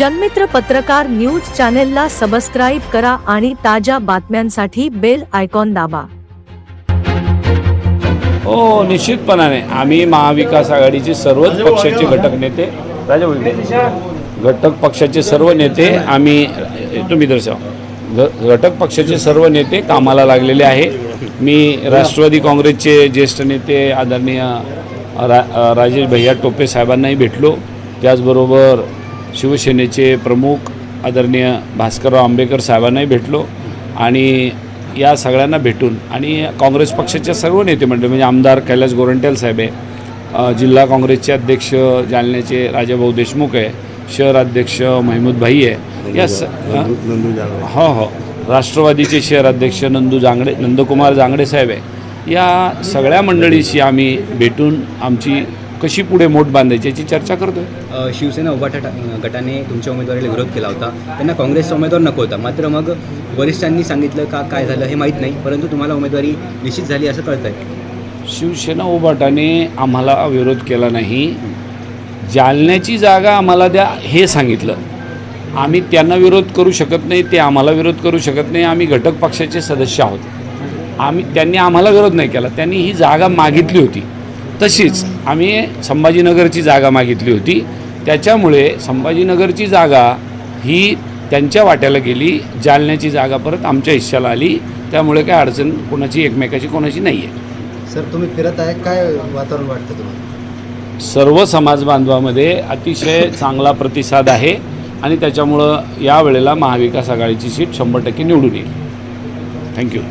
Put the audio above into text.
जनमित्र पत्रकार न्यूज चॅनेलला सबस्क्राईब करा आणि ताज्या बातम्यांसाठी बेल आयकॉन दाबा. हो निश्चितपणाने. आम्ही महाविकास आघाडीचे सर्वच पक्षाचे घटक नेते राजा घटक पक्षाचे सर्व नेते आम्ही तुम्ही दर्शवा. घ घटक पक्षाचे सर्व नेते कामाला लागलेले आहे. मी राष्ट्रवादी काँग्रेसचे ज्येष्ठ नेते आदरणीय रा राजेश भैया टोपे साहेबांनाही भेटलो. त्याचबरोबर शिवसेनेचे प्रमुख आदरणीय भास्करराव आंबेकर साहेबांनाही भेटलो आणि या सगळ्यांना भेटून आणि काँग्रेस पक्षाच्या सर्व नेते मंडळी म्हणजे आमदार कैलास गोरंट्याल साहेब आहे जिल्हा काँग्रेसचे अध्यक्ष जालन्याचे राजाभाऊ देशमुख आहे शहर अध्यक्ष महमूद भाई आहे या स? हो हो. राष्ट्रवादीचे शहर अध्यक्ष नंदू जांगडे नंदकुमार जांगडे साहेब आहे. या सगळ्या मंडळीशी आम्ही भेटून आमची कशी पुढे मोठ बांधायची याची चर्चा करतोय. शिवसेना उभाटा गटाने तुमच्या उमेदवारीला विरोध केला होता. त्यांना काँग्रेसचा उमेदवार नको होता. मात्र मग वरिष्ठांनी सांगितलं का काय झालं हे माहीत नाही. परंतु तुम्हाला उमेदवारी निश्चित झाली असं कळतं आहे शिवसेना उभाटाने आम्हाला विरोध केला नाही. जालन्याची जागा आम्हाला द्या हे सांगितलं. आम्ही त्यांना विरोध करू शकत नाही ते आम्हाला विरोध करू शकत नाही. आम्ही घटक पक्षाचे सदस्य आहोत. आम्ही त्यांनी आम्हाला विरोध नाही केला. त्यांनी ही जागा मागितली होती. तशीच आम्ही संभाजीनगरची जागा मागितली होती. त्याच्यामुळे संभाजीनगरची जागा ही त्यांच्या वाट्याला गेली जालन्याची जागा परत आमच्या हिश्श्याला आली. त्यामुळे काय अडचण कोणाची एकमेकाची कोणाची नाही आहे सर तुम्ही फिरत आहे काय वातावरण वाटतं तुम्हाला? सर्व समाज बांधवामध्ये अतिशय चांगला प्रतिसाद आहे आणि त्याच्यामुळं यावेळेला महाविकास आघाडीची सीट शंभर टक्के निवडून येईल. थँक्यू